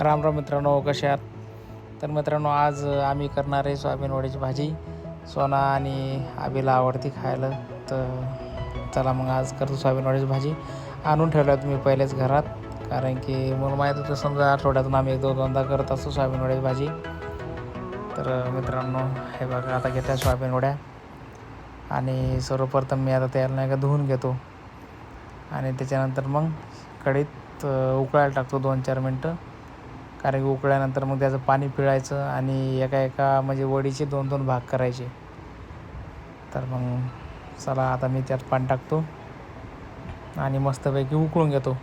राम राम मित्रांनो कशा आहात? तर मित्रांनो आज आम्ही करणार आहे सोयाबीन वड्याची भाजी. सोना आणि आबीला आवडती खायला. तर चला मग आज करतो सोयाबीन वड्याची भाजी. आणून ठेवल्या तुम्ही पहिलेच घरात. कारण की मला माहीत होतं समजा आठवड्यातून आम्ही एक दोन दोनदा करत असतो सोयाबीन वड्याची भाजी. तर मित्रांनो हे बघा आता घेतल्या सोयाबीन वड्या. आणि सर्वप्रथम मी आता त्याला नाही का धुवून घेतो. आणि त्याच्यानंतर मग कढीत उकळायला टाकतो दोन चार मिनटं. कारण की उकळल्यानंतर मग त्याचं पाणी पिळायचं आणि एका एका म्हणजे वडीचे दोन दोन भाग करायचे. तर मग चला आता मी त्यात पाणी टाकतो आणि मस्तपैकी उकळून घेतो.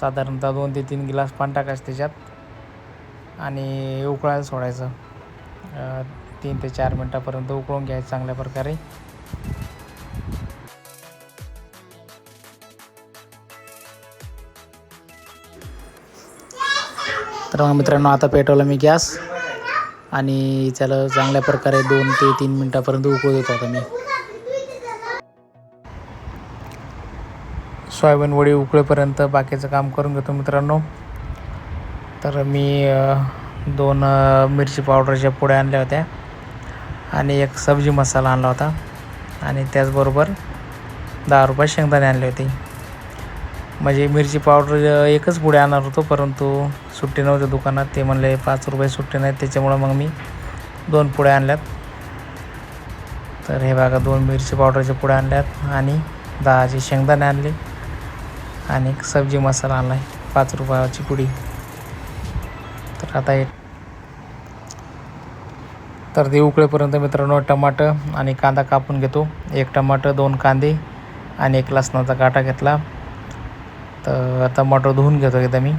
साधारणतः दोन ते तीन गिलास पाणी टाकायचं त्याच्यात आणि उकळायला सोडायचं. तीन ते चार मिनटापर्यंत उकळून घ्यायचं चांगल्या प्रकारे. तर मग मित्रांनो आता पेटवलं मी गॅस. आणि त्याला चांगल्या प्रकारे दोन ते तीन मिनटापर्यंत उकळू देतो आता मी. सोयाबीन वडी उकळेपर्यंत बाकीचं काम करून घेतो मित्रांनो. तर मी दोन मिरची पावडरच्या पुड्या आणल्या होत्या. आणि एक सब्जी मसाला आणला होता. आणि त्याचबरोबर दहा रुपये शेंगदाणे आणले होते. म्हणजे मिरची पावडर एकच पुढे आणणार होतो परंतु सुट्टी नव्हत्या दुकानात. ते म्हणले पाच रुपये सुट्टी नाहीत त्याच्यामुळं मग मी दोन पुढे आणल्यात. तर हे बघा दोन मिरची पावडरच्या पुढे आणल्यात आणि दहाचे शेंगदाणे आणले आणि सब्जी मसाला आणला आहे पाच रुपयाची पुडी. तर आता हे तर ते उकळेपर्यंत मित्रांनो टमाटर आणि कांदा कापून घेतो. एक टमाटर दोन कांदे आणि एक लसणाचा काटा घेतला. तर टमाटो धुवून घेतो एकदा मी.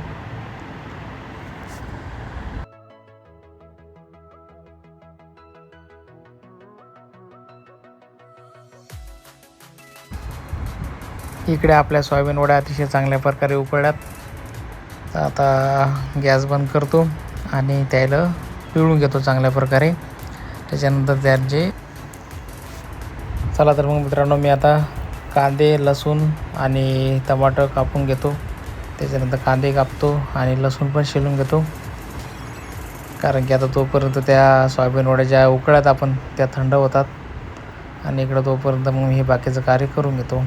इकडे आपल्या सोयाबीन वड्या अतिशय चांगल्या प्रकारे उकळल्यात. तर आता गॅस बंद करतो आणि त्याला पिळून घेतो चांगल्या प्रकारे. त्याच्यानंतर त्यात जे चला तर मग मित्रांनो मी आता कांदे लसूण आणि टमाटर कापून घेतो. त्याच्यानंतर कांदे कापतो आणि लसूण पण शिलून घेतो. कारण की आता तोपर्यंत त्या सोयाबीन वड्या ज्या उकळ्यात आपण त्या थंड होतात. आणि इकडं तोपर्यंत मग हे बाकीचं कार्य करून घेतो.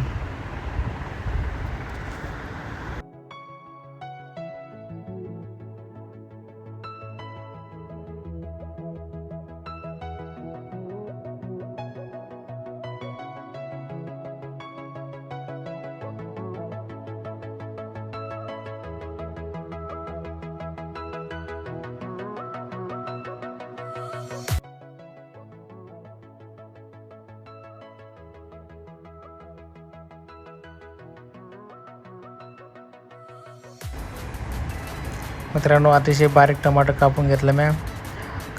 मित्रांनो अतिशय बारीक टमाटर कापून घेतलं मी.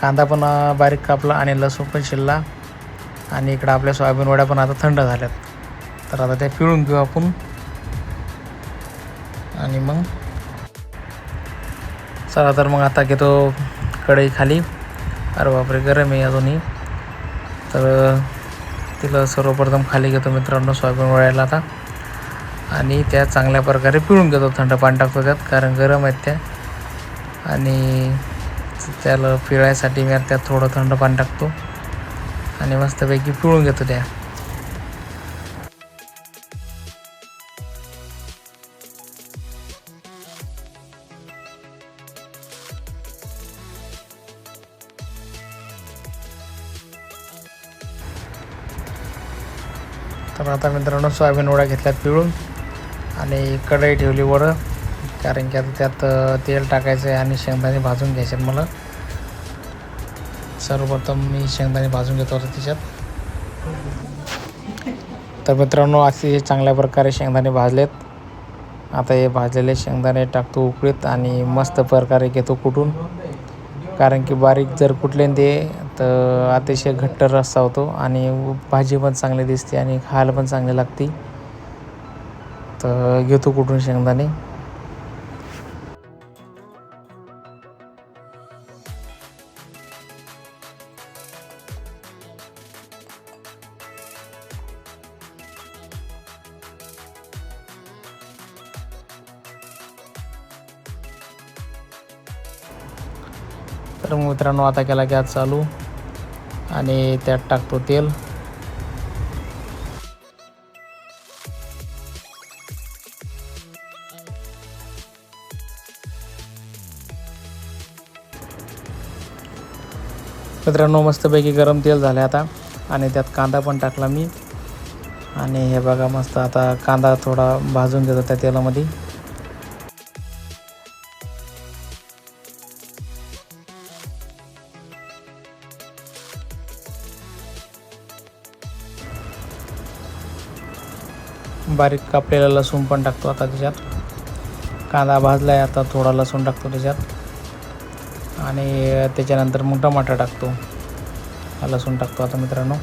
कांदा पण बारीक कापला आणि लसूण पण शिरला. आणि इकडं आपल्या सोयाबीन वड्या पण आता थंड झाल्यात. तर आता त्या पिळून घेऊ आपण. आणि मग? चला तर मग आता घेतो कढई खाली. अरे बापरे गरम आहे अजूनही. तर तिला सर्वप्रथम खाली घेतो मित्रांनो सोयाबीन वड्याला आता. आणि त्या चांगल्या प्रकारे पिळून घेतो. थंड पाणी टाकतो त्यात कारण गरम आहेत त्या. आणि त्याला पिळायसाठी मी त्यात थोडं थंड पाणी टाकतो. आणि मस्तपैकी पिळून घेतो त्या. तर आता मित्रांनो सोयाबीन वडा घेतल्यात पिळून. आणि कढई ठेवली वरं कारण की आता त्यात तेल टाकायचं आहे आणि शेंगदाणे भाजून घ्यायचे आहेत मला. सर्वप्रथम मी शेंगदाणे भाजून घेतो आता त्याच्यात. तर मित्रांनो असे चांगल्या प्रकारे शेंगदाणे भाजलेत. आता हे भाजलेले शेंगदाणे टाकतो उकळीत आणि मस्त प्रकारे घेतो कुटून. कारण की बारीक जर कुठले ते तर अतिशय घट्ट रस्सा होतो आणि भाजी पण चांगली दिसते आणि खायला पण चांगली लागते. तर घेतो कुठून शेंगदाणे. तर मग मित्रांनो आता केला गॅस चालू आणि त्यात टाकतो तेल. मित्रांनो मस्तपैकी गरम तेल झालं आता आणि त्यात कांदा पण टाकला मी. आणि हे बघा मस्त आता कांदा थोडा भाजून घेतो त्या तेलामध्ये. बारीक कापलेला लसूण पण टाकतो आता त्याच्यात. कांदा भाजला आहे आता थोडा लसूण टाकतो त्याच्यात. आणि त्याच्यानंतर मग टमाटर टाकतो. लसूण टाकतो आता मित्रांनो.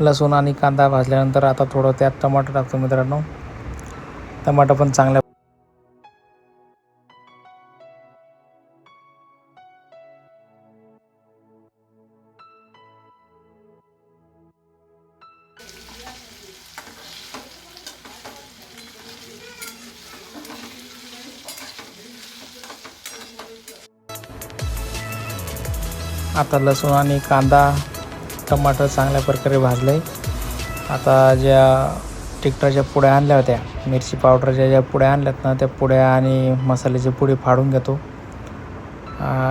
लसूण आणि कांदा भाजल्यानंतर आता थोडं त्यात टमाटर टाकतो मित्रांनो. टमाटर पण चांगल्या आता लसूण आणि कांदा टमाटर चांगल्या प्रकारे भाजलं. आहे आता ज्या तिखटाच्या पुड्या आणल्या होत्या मिरची पावडरच्या ज्या पुड्या आणल्यात ना त्या पुड्या आणि मसाल्याचे पुडी फाडून घेतो.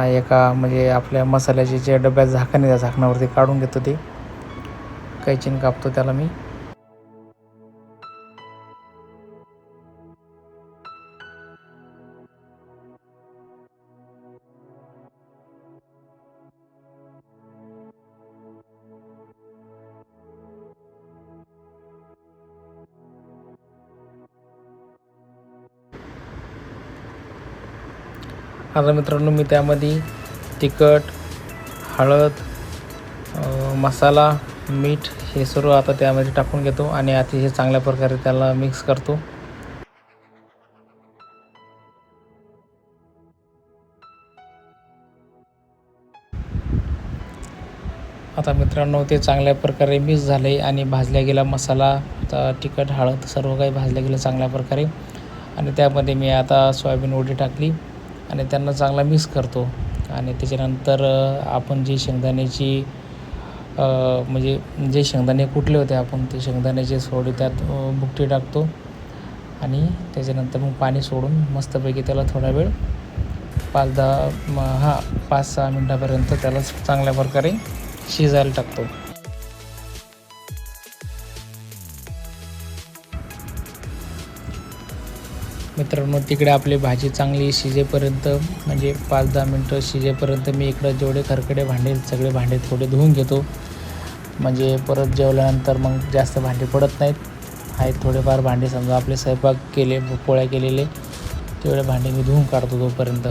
एका म्हणजे आपल्या मसाल्याचे जे डब्यात झाकण आहे त्या झाकणावरती काढून घेतो ते. कैचीन कापतो त्याला मी. आता मित्रांनो मी त्यामध्ये तिखट हळद मसाला मीठ हे सर्व आता त्यामध्ये टाकून घेतो आणि अतिशय चांगल्या प्रकारे त्याला मिक्स करतो. आता मित्रांनो ते चांगल्या प्रकारे मिक्स झाले आणि भाजल्या गेला मसाला आता तिखट हळद सर्व काही भाजल्या गेलं चांगल्या प्रकारे. आणि त्यामध्ये मी आता सोयाबीन उडी टाकली. आणि त्यांना चांगला मिक्स करतो. आणि त्याच्यानंतर आपण जी शेंगदाण्याची म्हणजे जे शेंगदाणे कुटले होते आपण ते शेंगदाण्याचे सोडे त्यात बुकटी टाकतो. आणि त्याच्यानंतर मग पाणी सोडून मस्तपैकी त्याला थोडा वेळ पाच दहा हां पाच सहा मिनटापर्यंत त्याला चांगल्या प्रकारे शिजायला टाकतो. मित्रांनो तिकडे आपली भाजी चांगली शिजेपर्यंत म्हणजे पाच दहा मिनटं शिजेपर्यंत मी इकडं जेवढे खरकडे भांडे सगळे भांडे थोडे धुवून घेतो. म्हणजे परत जेवल्यानंतर मग जास्त भांडे पडत नाहीत. आहेत थोडेफार भांडे समजा आपले स्वयंपाक केले पोळ्या केलेले तेवढे भांडे मी धुवून काढतो तोपर्यंत.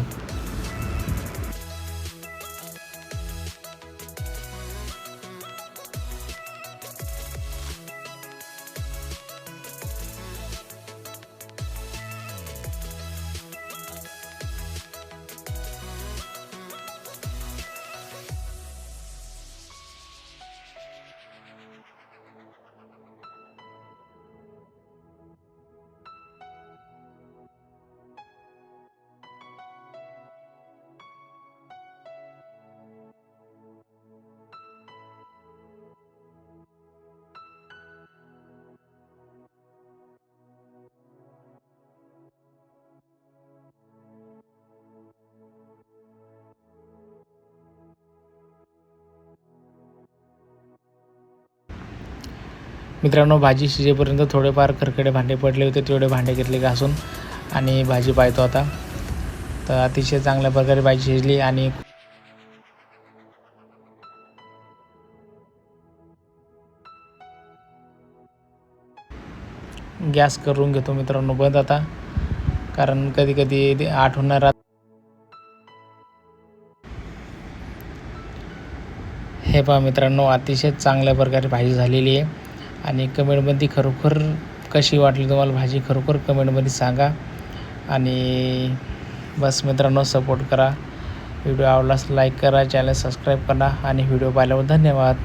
मित्रांनो भाजी शिजेपर्यंत थोडेफार खरकडे भांडे पडले होते तेवढे भांडे घेतले घासून आणि भाजी पाहतो आता. तर अतिशय चांगल्या प्रकारे भाजी शिजली आणि गॅस करून घेतो मित्रांनो बंद आता कारण कधी कधी आठवण नाही हे पहा मित्रांनो अतिशय चांगल्या प्रकारे भाजी झालेली आहे. आणि कमेंटमध्ये खरोखर कशी वाटली तुम्हाला भाजी खरोखर कमेंटमध्ये सांगा. आणि बस मित्रांनो सपोर्ट करा. व्हिडिओ आवडलास लाईक करा चॅनल सबस्क्राईब करा. आणि व्हिडिओ पाहिल्यावर धन्यवाद.